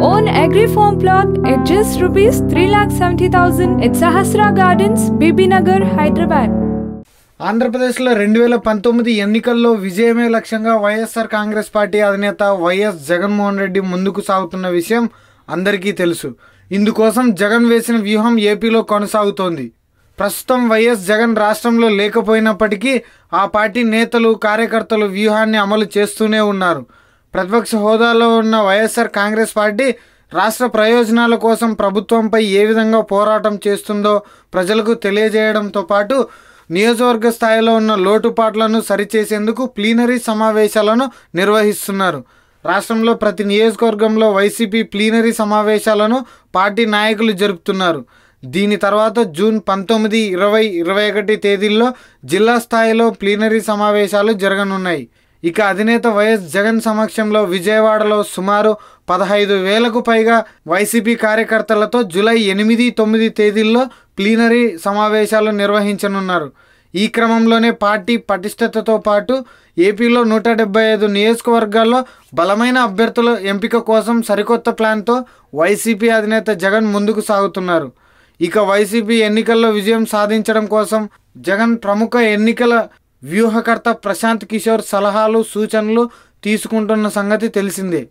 own agri farm plot at just rupees 3,70,000 at Sahasra Gardens, Bibinagar, Hyderabad. ఆంధ్రప్రదేశ్లో రెండు వేల పంతొమ్మిది ఎన్నికల్లో విజయమే లక్ష్యంగా Y S R Congress party అధినేత వైఎస్ జగన్మోహన్ రెడ్డి ముందుకు సాగుతున్న విషయం అందరికీ తెలుసు. ఇందుకోసం జగన్ వేసిన వ్యూహం ఏపీలో కొనసాగుతోంది. ప్రస్తుతం వైఎస్ జగన్ రాష్ట్రంలో లేకపోయినప్పటికీ ఆ పార్టీ నేతలు కార్యకర్తలు వ్యూహాన్ని అమలు చేస్తూనే ఉన్నారు. ప్రతిపక్ష హోదాలో ఉన్న వైఎస్ఆర్ కాంగ్రెస్ పార్టీ రాష్ట్ర ప్రయోజనాల కోసం ప్రభుత్వంపై ఏ విధంగా పోరాటం చేస్తుందో ప్రజలకు తెలియజేయడంతో పాటు నియోజకవర్గ స్థాయిలో ఉన్న లోటుపాట్లను సరిచేసేందుకు ప్లీనరీ సమావేశాలను నిర్వహిస్తున్నారు. రాష్ట్రంలో ప్రతి నియోజకవర్గంలో వైసీపీ ప్లీనరీ సమావేశాలను పార్టీ నాయకులు జరుపుతున్నారు. దీని తర్వాత జూన్ పంతొమ్మిది ఇరవై ఇరవై ఒకటి తేదీల్లో జిల్లా స్థాయిలో ప్లీనరీ సమావేశాలు జరగనున్నాయి. ఇక అధినేత వైఎస్ జగన్ సమక్షంలో విజయవాడలో సుమారు పదహైదు వేలకు పైగా వైసీపీ కార్యకర్తలతో జూలై ఎనిమిది తొమ్మిది తేదీల్లో ప్లీనరీ సమావేశాలు నిర్వహించనున్నారు. ఈ క్రమంలోనే పార్టీ పటిష్టతతో పాటు ఏపీలో నూట డెబ్బై ఐదు నియోజకవర్గాల్లో బలమైన అభ్యర్థుల ఎంపిక కోసం సరికొత్త ప్లాన్తో వైసీపీ అధినేత జగన్ ముందుకు సాగుతున్నారు. ఇక వైసీపీ ఎన్నికల్లో విజయం సాధించడం కోసం జగన్ ప్రముఖ ఎన్నికల వ్యూహకర్త ప్రశాంత్ కిషోర్ సలహాలు సూచనలు తీసుకుంటున్న సంగతి తెలిసిందే.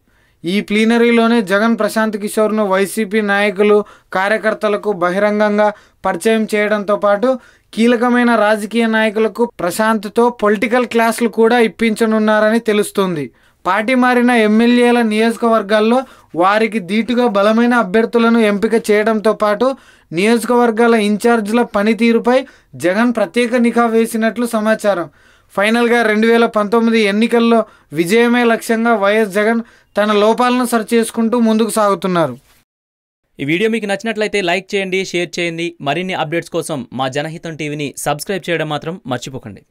ఈ ప్లీనరీలోనే జగన్ ప్రశాంత్ కిషోర్ను వైసీపీ నాయకులు కార్యకర్తలకు బహిరంగంగా పరిచయం చేయడంతో పాటు కీలకమైన రాజకీయ నాయకులకు ప్రశాంత్తో పొలిటికల్ క్లాసులు కూడా ఇప్పించనున్నారని తెలుస్తుంది. పార్టీ మారిన ఎమ్మెల్యేల నియోజకవర్గాల్లో వారికి ధీటుగా బలమైన అభ్యర్థులను ఎంపిక చేయడంతో పాటు నియోజకవర్గాల ఇన్ఛార్జీల పనితీరుపై జగన్ ప్రత్యేక నిఘా వేసినట్లు సమాచారం. ఫైనల్గా రెండు వేల పంతొమ్మిది ఎన్నికల్లో విజయమే లక్ష్యంగా వైఎస్ జగన్ తన లోపాలను సరిచేసుకుంటూ ముందుకు సాగుతున్నారు. ఈ వీడియో మీకు నచ్చినట్లయితే లైక్ చేయండి షేర్ చేయండి. మరిన్ని అప్డేట్స్ కోసం మా జనహితం టీవీని సబ్స్క్రైబ్ చేయడం మాత్రం మర్చిపోకండి.